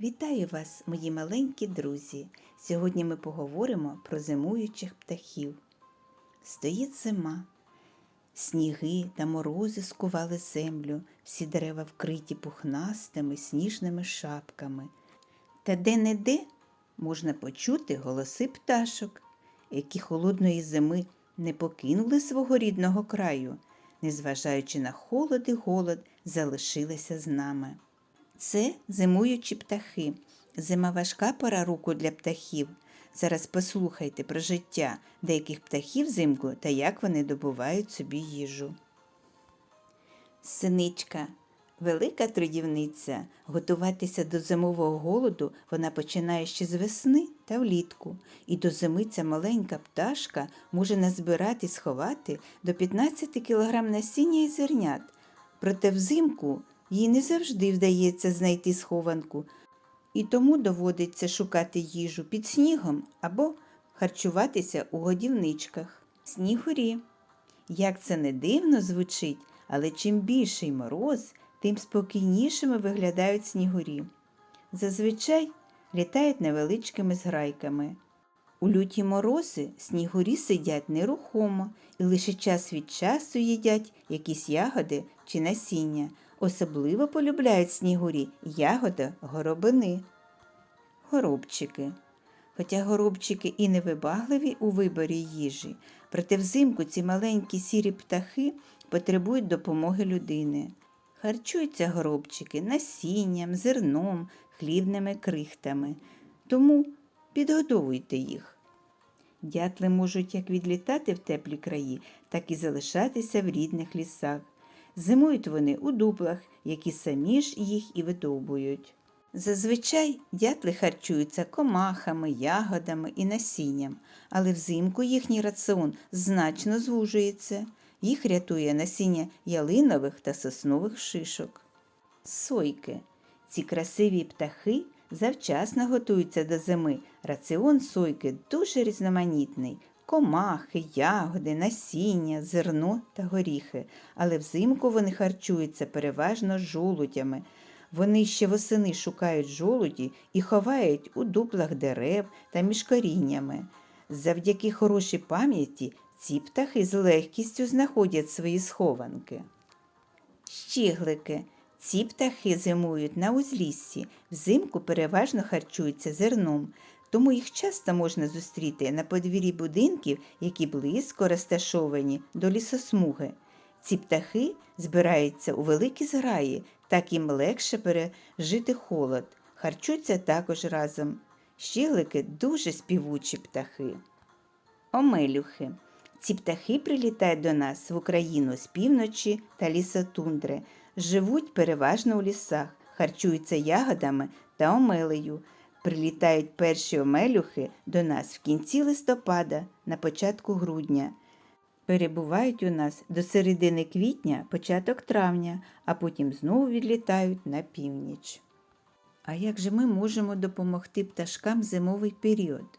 Вітаю вас, мої маленькі друзі! Сьогодні ми поговоримо про зимуючих птахів. Стоїть зима. Сніги та морози скували землю, всі дерева вкриті пухнастими сніжними шапками. Та де-не-де можна почути голоси пташок, які холодної зими не покинули свого рідного краю, незважаючи на холод і голод, залишилися з нами. Це зимуючі птахи. Зима важка пора року для птахів. Зараз послухайте про життя деяких птахів взимку та як вони добувають собі їжу. Синичка велика трудівниця. Готуватися до зимового голоду вона починає ще з весни та влітку. І до зими ця маленька пташка може назбирати і сховати до 15 кг насіння і зернят. Проте взимку їй не завжди вдається знайти схованку, і тому доводиться шукати їжу під снігом або харчуватися у годівничках. Снігурі. Як це не дивно звучить, але чим більший мороз, тим спокійнішими виглядають снігурі. Зазвичай літають невеличкими зграйками. У люті морози снігурі сидять нерухомо і лише час від часу їдять якісь ягоди чи насіння. Особливо полюбляють снігурі ягоди горобини. Горобчики. Хоча горобчики і невибагливі у виборі їжі, проте взимку ці маленькі сірі птахи потребують допомоги людини. Харчуються горобчики насінням, зерном, хлібними крихтами. Тому підгодовуйте їх. Дятли можуть як відлітати в теплі краї, так і залишатися в рідних лісах. Зимують вони у дуплах, які самі ж їх і видовбують. Зазвичай дятли харчуються комахами, ягодами і насінням, але взимку їхній раціон значно звужується. Їх рятує насіння ялинових та соснових шишок. Сойки. Ці красиві птахи завчасно готуються до зими. Раціон сойки дуже різноманітний. Комахи, ягоди, насіння, зерно та горіхи, але взимку вони харчуються переважно жолудями. Вони ще восени шукають жолуді і ховають у дуплах дерев та між коріннями. Завдяки хорошій пам'яті ці птахи з легкістю знаходять свої схованки. Щіглики. Ці птахи зимують на узліссі, взимку переважно харчуються зерном, тому їх часто можна зустріти на подвір'ї будинків, які близько розташовані до лісосмуги. Ці птахи збираються у великі зграї, так їм легше пережити холод, харчуються також разом. Щіглики дуже співучі птахи. Омелюхи. Ці птахи прилітають до нас в Україну з півночі та лісотундри, живуть переважно у лісах, харчуються ягодами та омелею. Прилітають перші омелюхи до нас в кінці листопада, на початку грудня. Перебувають у нас до середини квітня, початок травня, а потім знову відлітають на північ. А як же ми можемо допомогти пташкам зимовий період?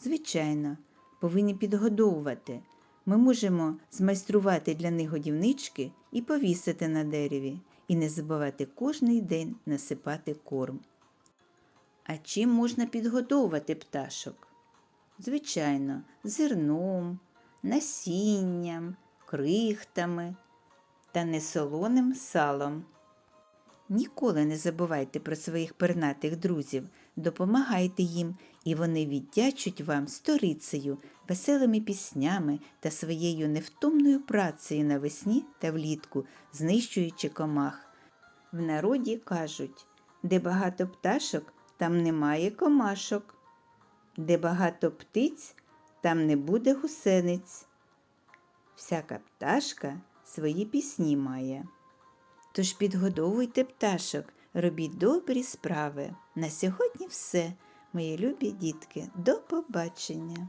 Звичайно, повинні підгодовувати. Ми можемо змайструвати для них годівнички і повісити на дереві, і не забувати кожний день насипати корм. А чим можна підгодовувати пташок? Звичайно, зерном, насінням, крихтами та несолоним салом. Ніколи не забувайте про своїх пернатих друзів, допомагайте їм, і вони віддячуть вам сторицею, веселими піснями та своєю невтомною працею навесні та влітку, знищуючи комах. В народі кажуть, де багато пташок, там немає комашок, де багато птиць, там не буде гусениць. Всяка пташка свої пісні має. Тож підгодовуйте пташок, робіть добрі справи. На сьогодні все, мої любі дітки. До побачення!